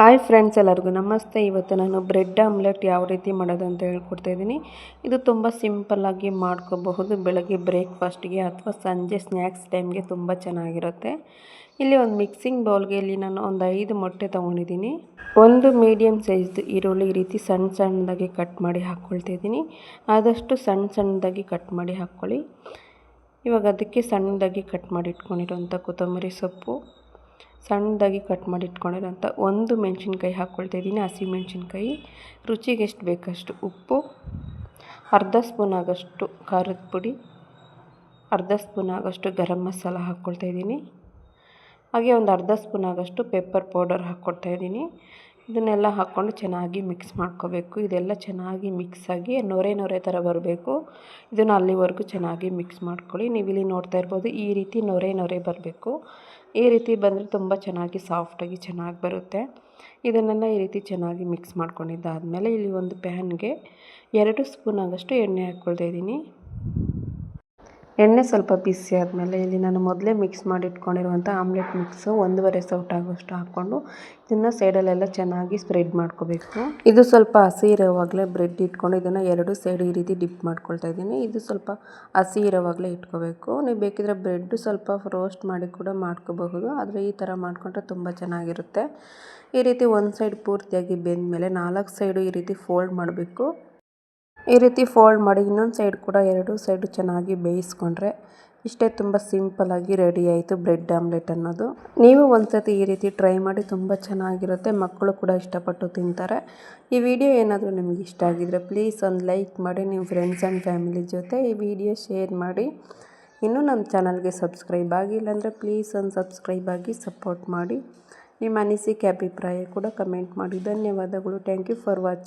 Hi friends ಎಲ್ಲರಿಗೂ ನಮಸ್ತೆ. ಇವತ್ತು ನಾನು ಬ್ರೆಡ್ ಆಮ್ಲೆಟ್ ಯಾವ ರೀತಿ ಮಾಡೋದು ಅಂತ ಹೇಳ್ಕೊಡ್ತಾ ಇದ್ದೀನಿ. ಇದು ತುಂಬ ಸಿಂಪಲ್ಲಾಗಿ ಮಾಡ್ಕೋಬಹುದು ಬೆಳಗ್ಗೆ ಬ್ರೇಕ್ಫಾಸ್ಟ್ಗೆ ಅಥವಾ ಸಂಜೆ ಸ್ನ್ಯಾಕ್ಸ್ ಟೈಮ್ಗೆ ತುಂಬ ಚೆನ್ನಾಗಿರುತ್ತೆ. ಇಲ್ಲಿ ಒಂದು ಮಿಕ್ಸಿಂಗ್ ಬೌಲ್ಗೆ ಇಲ್ಲಿ ನಾನು ಒಂದು ಐದು ಮೊಟ್ಟೆ ತೊಗೊಂಡಿದ್ದೀನಿ. ಒಂದು ಮೀಡಿಯಮ್ ಸೈಜ್ದು ಈರುಳ್ಳಿ ರೀತಿ ಸಣ್ಣ ಸಣ್ಣದಾಗಿ ಕಟ್ ಮಾಡಿ ಹಾಕ್ಕೊಳ್ತಾ ಇದ್ದೀನಿ. ಆದಷ್ಟು ಸಣ್ಣ ಸಣ್ಣದಾಗಿ ಕಟ್ ಮಾಡಿ ಹಾಕ್ಕೊಳ್ಳಿ. ಇವಾಗ ಅದಕ್ಕೆ ಸಣ್ಣದಾಗಿ ಕಟ್ ಮಾಡಿ ಇಟ್ಕೊಂಡಿರೋಂಥ ಕೊತ್ತಂಬರಿ ಸೊಪ್ಪು. ಸಣ್ಣದಾಗಿ ಕಟ್ ಮಾಡಿ ಇಟ್ಕೊಂಡಿರೋಂಥ ಒಂದು ಮೆಣಸಿನ್ಕಾಯಿ ಹಾಕ್ಕೊಳ್ತಾ ಇದ್ದೀನಿ. ಹಸಿ ಮೆಣಸಿನ್ಕಾಯಿ. ರುಚಿಗೆ ಎಷ್ಟು ಬೇಕಷ್ಟು ಉಪ್ಪು. ಅರ್ಧ ಸ್ಪೂನ್ ಆಗೋಷ್ಟು ಖಾರದ ಪುಡಿ. ಅರ್ಧ ಸ್ಪೂನ್ ಆಗೋಷ್ಟು ಗರಂ ಮಸಾಲ ಹಾಕ್ಕೊಳ್ತಾ ಇದ್ದೀನಿ. ಹಾಗೆ ಒಂದು ಅರ್ಧ ಸ್ಪೂನ್ ಆಗೋಷ್ಟು ಪೆಪ್ಪರ್ ಪೌಡರ್ ಹಾಕ್ಕೊಳ್ತಾ ಇದ್ದೀನಿ. ಇದನ್ನೆಲ್ಲ ಹಾಕ್ಕೊಂಡು ಚೆನ್ನಾಗಿ ಮಿಕ್ಸ್ ಮಾಡ್ಕೋಬೇಕು. ಇದೆಲ್ಲ ಚೆನ್ನಾಗಿ ಮಿಕ್ಸ್ ಆಗಿ ನೊರೆ ನೊರೆ ಥರ ಬರಬೇಕು. ಇದನ್ನು ಅಲ್ಲಿವರೆಗೂ ಚೆನ್ನಾಗಿ ಮಿಕ್ಸ್ ಮಾಡ್ಕೊಳ್ಳಿ. ನೀವು ಇಲ್ಲಿ ನೋಡ್ತಾ ಇರ್ಬೋದು ಈ ರೀತಿ ನೊರೆ ನೊರೆ ಬರಬೇಕು. ಈ ರೀತಿ ಬಂದರೆ ತುಂಬ ಚೆನ್ನಾಗಿ ಸಾಫ್ಟಾಗಿ ಚೆನ್ನಾಗಿ ಬರುತ್ತೆ. ಇದನ್ನೆಲ್ಲ ಈ ರೀತಿ ಚೆನ್ನಾಗಿ ಮಿಕ್ಸ್ ಮಾಡ್ಕೊಂಡಿದ್ದಾದಮೇಲೆ ಇಲ್ಲಿ ಒಂದು ಪ್ಯಾನ್ಗೆ ಎರಡು ಸ್ಪೂನ್ ಆಗೋಷ್ಟು ಎಣ್ಣೆ ಹಾಕ್ಕೊಳ್ತಾ ಇದ್ದೀನಿ. ಎಣ್ಣೆ ಸ್ವಲ್ಪ ಬಿಸಿ ಆದಮೇಲೆ ಇಲ್ಲಿ ನಾನು ಮೊದಲೇ ಮಿಕ್ಸ್ ಮಾಡಿ ಇಟ್ಕೊಂಡಿರುವಂಥ ಆಮ್ಲೆಟ್ ಮಿಕ್ಸು ಒಂದೂವರೆ ಸೌಟ್ ಆಗೋಷ್ಟು ಹಾಕ್ಕೊಂಡು ಇದನ್ನು ಸೈಡಲ್ಲೆಲ್ಲ ಚೆನ್ನಾಗಿ ಸ್ಪ್ರೆಡ್ ಮಾಡ್ಕೋಬೇಕು. ಇದು ಸ್ವಲ್ಪ ಹಸಿ ಇರೋವಾಗಲೇ ಬ್ರೆಡ್ ಇಟ್ಕೊಂಡು ಇದನ್ನು ಎರಡು ಸೈಡ್ ಈ ರೀತಿ ಡಿಪ್ ಮಾಡ್ಕೊಳ್ತಾ ಇದ್ದೀನಿ. ಇದು ಸ್ವಲ್ಪ ಹಸಿ ಇರೋವಾಗಲೇ ಇಟ್ಕೋಬೇಕು. ನೀವು ಬೇಕಿದ್ರೆ ಬ್ರೆಡ್ ಸ್ವಲ್ಪ ರೋಸ್ಟ್ ಮಾಡಿ ಕೂಡ ಮಾಡ್ಕೋಬಹುದು. ಆದರೆ ಈ ಥರ ಮಾಡಿಕೊಂಡ್ರೆ ತುಂಬ ಚೆನ್ನಾಗಿರುತ್ತೆ. ಈ ರೀತಿ ಒಂದು ಸೈಡ್ ಪೂರ್ತಿಯಾಗಿ ಬೆಂದಮೇಲೆ ನಾಲ್ಕು ಸೈಡು ಈ ರೀತಿ ಫೋಲ್ಡ್ ಮಾಡಬೇಕು. ಈ ರೀತಿ ಫೋಲ್ಡ್ ಮಾಡಿ ಇನ್ನೊಂದು ಸೈಡ್ ಕೂಡ ಎರಡು ಸೈಡು ಚೆನ್ನಾಗಿ ಬೇಯಿಸ್ಕೊಂಡ್ರೆ ಇಷ್ಟೇ ತುಂಬ ಸಿಂಪಲ್ಲಾಗಿ ರೆಡಿ ಆಯಿತು ಬ್ರೆಡ್ ಆಮ್ಲೆಟ್ ಅನ್ನೋದು. ನೀವು ಒಂದ್ಸತಿ ಈ ರೀತಿ ಟ್ರೈ ಮಾಡಿ ತುಂಬ ಚೆನ್ನಾಗಿರುತ್ತೆ, ಮಕ್ಕಳು ಕೂಡ ಇಷ್ಟಪಟ್ಟು ತಿಂತಾರೆ. ಈ ವಿಡಿಯೋ ಏನಾದರೂ ನಿಮ್ಗೆ ಇಷ್ಟ ಆಗಿದ್ರೆ ಪ್ಲೀಸ್ ಒಂದು ಲೈಕ್ ಮಾಡಿ ನಿಮ್ಮ ಫ್ರೆಂಡ್ಸ್ ಆ್ಯಂಡ್ ಫ್ಯಾಮಿಲಿ ಜೊತೆ ಈ ವಿಡಿಯೋ ಶೇರ್ ಮಾಡಿ. ಇನ್ನೂ ನಮ್ಮ ಚಾನಲ್ಗೆ ಸಬ್ಸ್ಕ್ರೈಬ್ ಆಗಿಲ್ಲ ಅಂದರೆ ಪ್ಲೀಸ್ ಒಂದು ಸಬ್ಸ್ಕ್ರೈಬ್ ಆಗಿ ಸಪೋರ್ಟ್ ಮಾಡಿ. ನಿಮ್ಮ ಅನಿಸಿಕೆ, ಅಭಿಪ್ರಾಯ ಕೂಡ ಕಮೆಂಟ್ ಮಾಡಿ. ಧನ್ಯವಾದಗಳು. Thank you for watching.